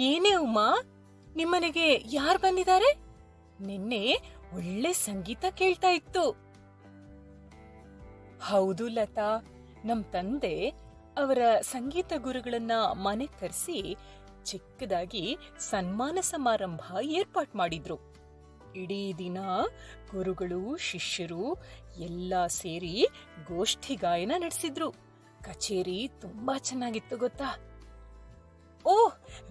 ಏನೇ ಉಮಾ, ನಿಮ್ಮನೆಗೆ ಯಾರ್ ಬಂದಿದ್ದಾರೆ? ನಿನ್ನೆ ಒಳ್ಳೆ ಸಂಗೀತ ಕೇಳ್ತಾ ಇತ್ತು. ಹೌದು ಲತಾ, ನಮ್ ತಂದೆ ಅವರ ಸಂಗೀತ ಗುರುಗಳನ್ನ ಮನೆ ಕರೆಸಿ ಚಿಕ್ಕದಾಗಿ ಸನ್ಮಾನ ಸಮಾರಂಭ ಏರ್ಪಾಟ್ ಮಾಡಿದ್ರು. ಇಡೀ ದಿನ ಗುರುಗಳು, ಶಿಷ್ಯರು ಎಲ್ಲ ಸೇರಿ ಗೋಷ್ಠಿ ಗಾಯನ ನಡೆಸಿದ್ರು. ಕಚೇರಿ ತುಂಬಾ ಚೆನ್ನಾಗಿತ್ತು ಗೊತ್ತಾ?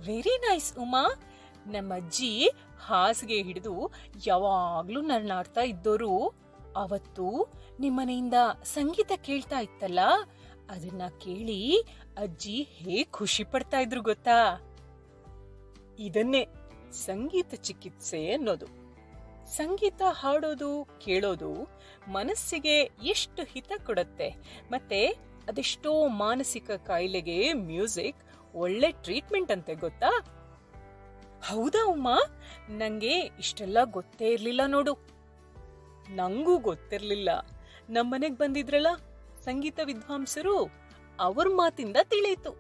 ವೆರಿ ನೈಸ್ ಉಮಾ ನಮ್ಮ ಅಜ್ಜಿ ಹಾಸಿಗೆ ಹಿಡಿದು ಯಾವಾಗ್ಲೂ ನರಳಾಡ್ತಾ ಇದ್ದೋರು. ಅವತ್ತು ನಿಮ್ಮನೆಯಿಂದ ಸಂಗೀತ ಕೇಳ್ತಾ ಇತ್ತಲ್ಲ? ಅದನ್ನ ಕೇಳಿ ಅಜ್ಜಿ ಹೇಗ್ ಖುಷಿ ಪಡ್ತಾ ಇದ್ರು ಗೊತ್ತಾ? ಇದನ್ನೇ ಸಂಗೀತ ಚಿಕಿತ್ಸೆ ಅನ್ನೋದು. ಸಂಗೀತ ಹಾಡೋದು, ಕೇಳೋದು ಮನಸ್ಸಿಗೆ ಎಷ್ಟು ಹಿತ ಕೊಡುತ್ತೆ. ಮತ್ತೆ ಅದೆಷ್ಟೋ ಮಾನಸಿಕ ಕಾಯಿಲೆಗೆ ಮ್ಯೂಸಿಕ್ ಒಳ್ಳೆ ಟ್ರೀಟ್ಮೆಂಟ್ ಅಂತೆ ಗೊತ್ತಾ? ಹೌದಾ ಉಮ್ಮ ನಂಗೆ ಇಷ್ಟೆಲ್ಲ ಗೊತ್ತೇ ಇರ್ಲಿಲ್ಲ ನೋಡು. ನಂಗೂ ಗೊತ್ತಿರ್ಲಿಲ್ಲ. ನಮ್ಮನೆಗ್ ಬಂದಿದ್ರಲ್ಲ ಸಂಗೀತ ವಿದ್ವಾಂಸರು, ಅವ್ರ ಮಾತಿಂದ ತಿಳಿಯಿತು.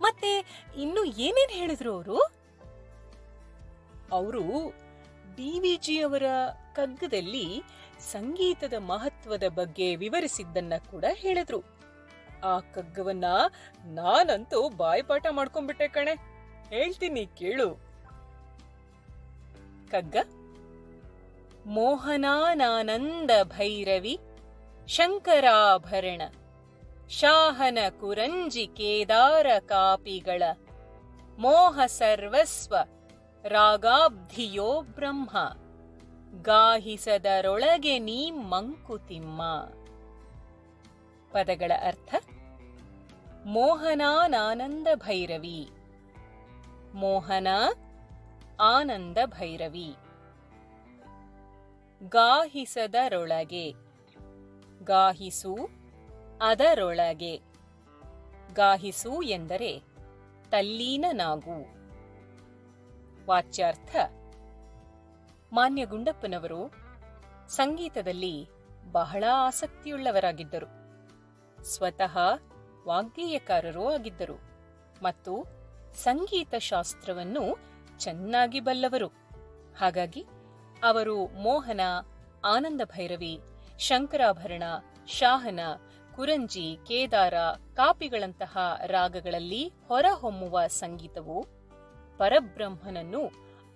ಮತ್ತೆ ಇನ್ನು ಏನೇನ್ ಹೇಳಿದ್ರು ಅವರು? ಅವರು ಡಿವಿಜಿ ಅವರ ಕಗ್ಗದಲ್ಲಿ ಸಂಗೀತದ ಮಹತ್ವದ ಬಗ್ಗೆ ವಿವರಿಸಿದ್ದನ್ನ ಕೂಡ ಹೇಳಿದ್ರು. ಆ ಕಗ್ಗವನ್ನ ನಾನಂತೂ ಬಾಯ್ಪಾಠ ಮಾಡ್ಕೊಂಡ್ಬಿಟ್ಟೆ ಕಣೆ. ಹೇಳ್ತೀನಿ, ಕೇಳು. ಕಗ್ಗ ಮೋಹನಾನಂದ ಭೈರವಿ, ಶಂಕರಾಭರಣ, ಶಾಹನ ಕುರಂಜಿ ಕೇದಾರ ಕಾಪಿಗಳ, ಮೋಹ ಸರ್ವಸ್ವ, ರಾಗಾಬ್ಧಿಯೋ ಬ್ರಹ್ಮ, ಗಾಹಿಸದರೊಳಗೆ ನೀ ಮಂಕುತಿಮ್ಮ. ಪದಗಳ ಅರ್ಥ? ಮೋಹನಾನಂದ ಭೈರವಿ ಮೋಹನ ಆನಂದ ಭೈರವಿ ಗಾಹಿಸದರೊಳಗೆ. ಗಾಹಿಸು ಅದರೊಳಗೆ. ಗಾಹಿಸು ಎಂದರೆ ತಲ್ಲೀನನಾಗು. ವಾಚ್ಯಾರ್ಥ. ಮಾನ್ಯ ಗುಂಡಪ್ಪನವರು ಸಂಗೀತದಲ್ಲಿ ಬಹಳ ಆಸಕ್ತಿಯುಳ್ಳವರಾಗಿದ್ದರು. ಸ್ವತಃ ವಾಗ್ಗೇಯಕಾರರೂ ಆಗಿದ್ದರು ಮತ್ತು ಸಂಗೀತ ಶಾಸ್ತ್ರವನ್ನು ಚೆನ್ನಾಗಿ ಬಲ್ಲವರು. ಹಾಗಾಗಿ ಅವರು ಮೋಹನ ಆನಂದ ಭೈರವಿ ಶಂಕರಾಭರಣ, ಶಾಹನ, ಕುರಂಜಿ, ಕೇದಾರ ಕಾಪಿಗಳಂತಹ ರಾಗಗಳಲ್ಲಿ ಹೊರಹೊಮ್ಮುವ ಸಂಗೀತವು ಪರಬ್ರಹ್ಮನನ್ನು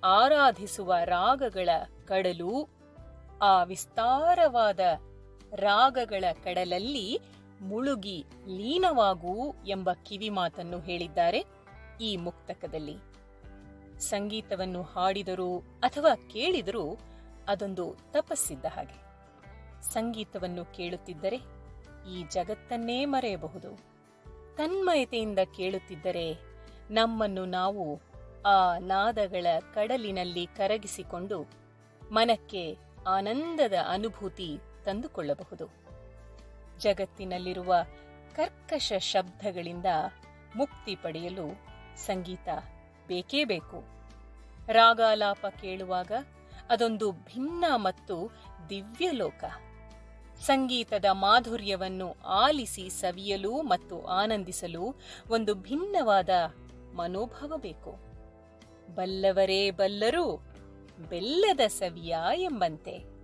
ಆರಾಧಿಸುವ ರಾಗಗಳ ಕಡಲು ಆ ವಿಸ್ತಾರವಾದ ರಾಗಗಳ ಕಡಲಲ್ಲಿ ಮುಳುಗಿ ಲೀನವಾಗು ಎಂಬ ಕಿವಿಮಾತನ್ನು ಹೇಳಿದ್ದಾರೆ ಈ ಮುಕ್ತಕದಲ್ಲಿ. ಸಂಗೀತವನ್ನು ಹಾಡಿದರೂ ಅಥವಾ ಕೇಳಿದರೂ ಅದೊಂದು ತಪಸ್ಸಿದ್ದ ಹಾಗೆ. ಸಂಗೀತವನ್ನು ಕೇಳುತ್ತಿದ್ದರೆ ಈ ಜಗತ್ತನ್ನೇ ಮರೆಯಬಹುದು. ತನ್ಮಯತೆಯಿಂದ ಕೇಳುತ್ತಿದ್ದರೆ ನಮ್ಮನ್ನು ನಾವು ಆ ನಾದಗಳ ಕಡಲಿನಲ್ಲಿ ಕರಗಿಸಿಕೊಂಡು ಮನಕ್ಕೆ ಆನಂದದ ಅನುಭೂತಿ ತಂದುಕೊಳ್ಳಬಹುದು. ಜಗತ್ತಿನಲ್ಲಿರುವ ಕರ್ಕಶ ಶಬ್ದಗಳಿಂದ ಮುಕ್ತಿ ಪಡೆಯಲು ಸಂಗೀತ ಬೇಕೇ ಬೇಕು. ರಾಗಾಲಾಪ ಕೇಳುವಾಗ ಅದೊಂದು ಭಿನ್ನ ಮತ್ತು ದಿವ್ಯ ಲೋಕ. ಸಂಗೀತದ ಮಾಧುರ್ಯವನ್ನು ಆಲಿಸಿ ಸವಿಯಲು ಮತ್ತು ಆನಂದಿಸಲು ಒಂದು ಭಿನ್ನವಾದ ಮನೋಭಾವ ಬೇಕು. ಬಲ್ಲವರೇ ಬಲ್ಲರೂ, ಬೆಲ್ಲದ ಸವಿಯ ಎಂಬಂತೆ.